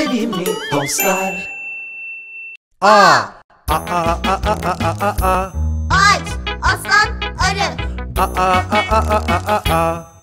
sevimli dostlar. A A A A A A A A A Ağaç, aslan, arı. A A A A A A A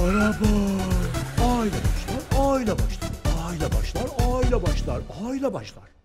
Araba. Aile başlar, aile başlar, aile başlar, aile başlar, aile başlar.